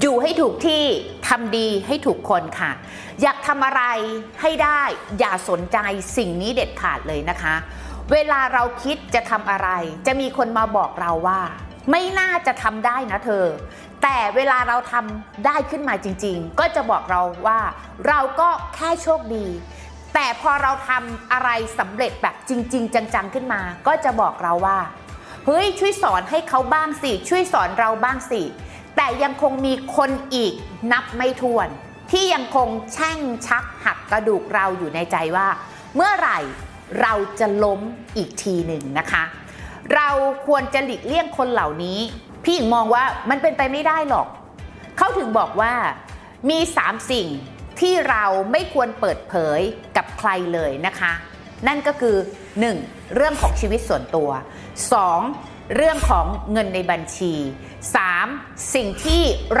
อยู่ให้ถูกที่ทำดีให้ถูกคนค่ะ อยากทำอะไรให้ได้อย่าสนใจสิ่งนี้เด็ดขาดเลยนะคะ เวลาเราคิดจะทำอะไร จะมีคนมาบอกเราว่า ไม่น่าจะทำได้นะเธอ แต่เวลาเราทำได้ขึ้นมาจริง ๆ ก็จะบอกเราว่า เราก็แค่โชคดี แต่พอเราทำอะไรสำเร็จแบบจริง ๆ จังๆขึ้นมา ก็จะบอกเราว่าเฮ้ยช่วยสอนให้เขาบ้างสิช่วยสอนเราบ้างสิ แต่ยังคงมีคนอีกนับไม่ถ้วน ที่ยังคงแช่งชักหักกระดูกเราอยู่ในใจว่า เมื่อไหร่เราจะล้มอีกทีหนึ่งนะคะ เราควรจะหลีกเลี่ยงคนเหล่านี้ พี่หญิงมองว่ามันเป็นไปไม่ได้หรอก เขาถึงบอกว่ามี 3 สิ่งที่เราไม่ควรเปิดเผยกับใครเลยนะคะ นั่นก็คือ 1. เรื่องของชีวิตส่วนตัว 2. เรื่องของเงินในบัญชี 3. สิ่งที่เรา